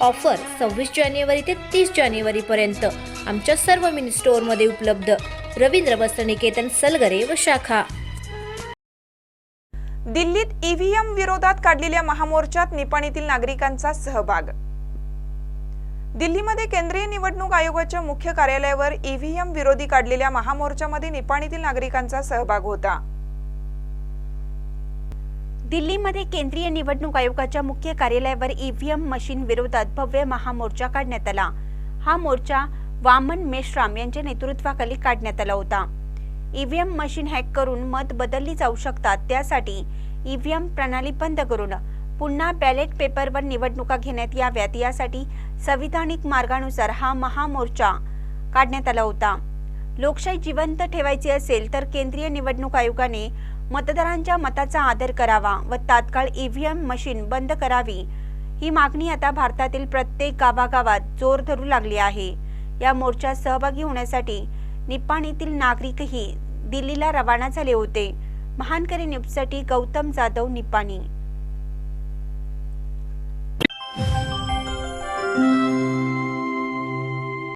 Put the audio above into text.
Offer सव्वीस जानेवारी ते तीस जानेवारीपर्यंत आमच्या सर्व मिनी स्टोअरमध्ये उपलब्ध. रवींद्र वस्त्रनिकेतन सलगरे व शाखा. दिल्लीत ईव्हीएम विरोधात काढलेल्या महामोर्चात निपाणीतील नागरिकांचा सहभाग. दिल्लीमध्ये केंद्रीय निवडणूक आयोगाच्या मुख्य कार्यालयावर ईव्हीएम विरोधी काढलेल्या महामोर्चामध्ये निपाणीतील नागरिकांचा सहभाग होता. दिल्लीमध्ये केंद्रीय निवडणूक आयोगाच्या मुख्य कार्यालयावर ईव्हीएम मशीन विरोधात भव्य महामोर्चा काढण्यात आला. हा मोर्चा वामन मेश्राम यांच्या नेतृत्वाखाली काढण्यात आला होता. ईव्हीएम मशीन हॅक करून मत बदलली जाऊ शकतात त्यासाठी ईव्हीएम प्रणाली बंद करून पुन्हा बॅलेट पेपरवर निवडणुका घेण्यात याव्यात यासाठी संविधानिक मार्गानुसार हा महामोर्चा काढण्यात आला होता. लोकशाही जिवंत ठेवायची असेल तर केंद्रीय निवडणूक आयोगाने मतदारांच्या मताचा आदर करावा व तात्काळ ईव्हीएम मशीन बंद करावी. ही मागणी आता भारतातील प्रत्येक गावागावात जोर धरू लागली आहे. या मोर्चात सहभागी होण्यासाठी निपाणीतील नागरिकही दिल्लीला रवाना झाले होते. महानकरी न्यूजसाठी गौतम जाधव निपाणी.